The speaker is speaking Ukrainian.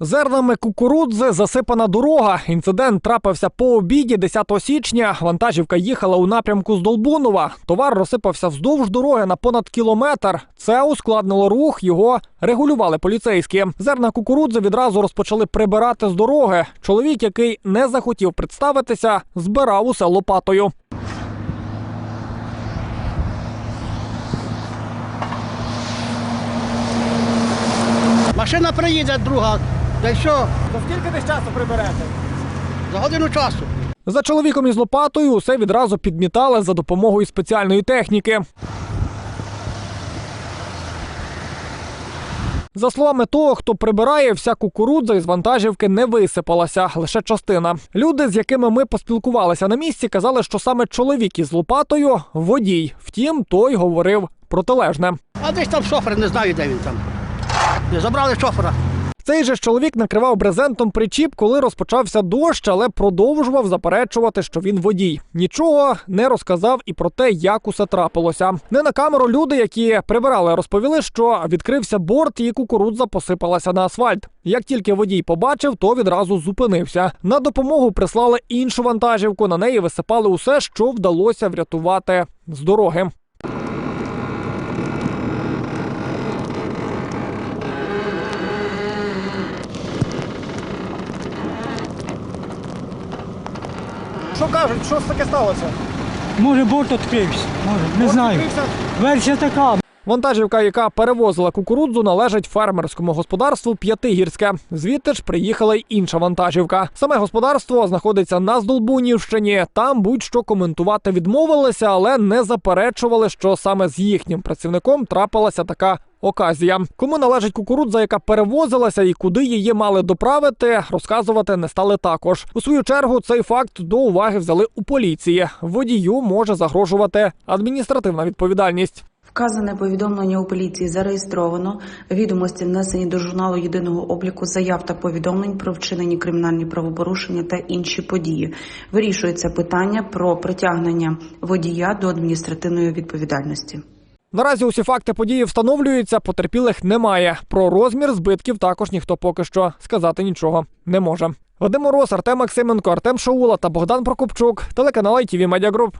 Зернами кукурудзи засипана дорога. Інцидент трапився по обіді 10 січня. Вантажівка їхала у напрямку з Долбунова. Товар розсипався вздовж дороги на понад кілометр. Це ускладнило рух. Його регулювали поліцейські. Зерна кукурудзи відразу розпочали прибирати з дороги. Чоловік, який не захотів представитися, збирав усе лопатою. Машина приїде друга, та й що, За скільки десь часу приберете? за годину часу. За чоловіком із лопатою усе відразу підмітали за допомогою спеціальної техніки. За словами того, хто прибирає, вся кукурудза із вантажівки не висипалася, лише частина. Люди, з якими ми поспілкувалися на місці, казали, що саме чоловік із лопатою водій. Втім, той говорив протилежне. А десь там шофер, не знаю, де він там. Забрали шофера. Цей же ж чоловік накривав брезентом причіп, коли розпочався дощ, але продовжував заперечувати, що він водій. Нічого не розказав і про те, як усе трапилося. Не на камеру люди, які прибирали, розповіли, що відкрився борт і кукурудза посипалася на асфальт. Як тільки водій побачив, то відразу зупинився. На допомогу прислали іншу вантажівку. На неї висипали усе, що вдалося врятувати з дороги. Що кажуть, що таке сталося? Може, борт відкрився, може, не знаю. Версія така. Вантажівка, яка перевозила кукурудзу, належить фермерському господарству П'ятигірське. Звідти ж приїхала й інша вантажівка. Саме господарство знаходиться на Здолбунівщині. Там будь-що коментувати відмовилися, але не заперечували, що саме з їхнім працівником трапилася така. Оказія, кому належить кукурудза, яка перевозилася, і куди її мали доправити, розказувати не стали також. У свою чергу цей факт до уваги взяли у поліції. Водію може загрожувати адміністративна відповідальність. Вказане повідомлення у поліції зареєстровано. Відомості внесені до журналу єдиного обліку заяв та повідомлень про вчинені кримінальні правопорушення та інші події. Вирішується питання про притягнення водія до адміністративної відповідальності. Наразі усі факти події встановлюються, потерпілих немає. Про розмір збитків також ніхто поки що сказати нічого не може. Вадим Мороз, Артем Максименко, Артем Шаула та Богдан Прокопчук, телеканал ITV Media Group.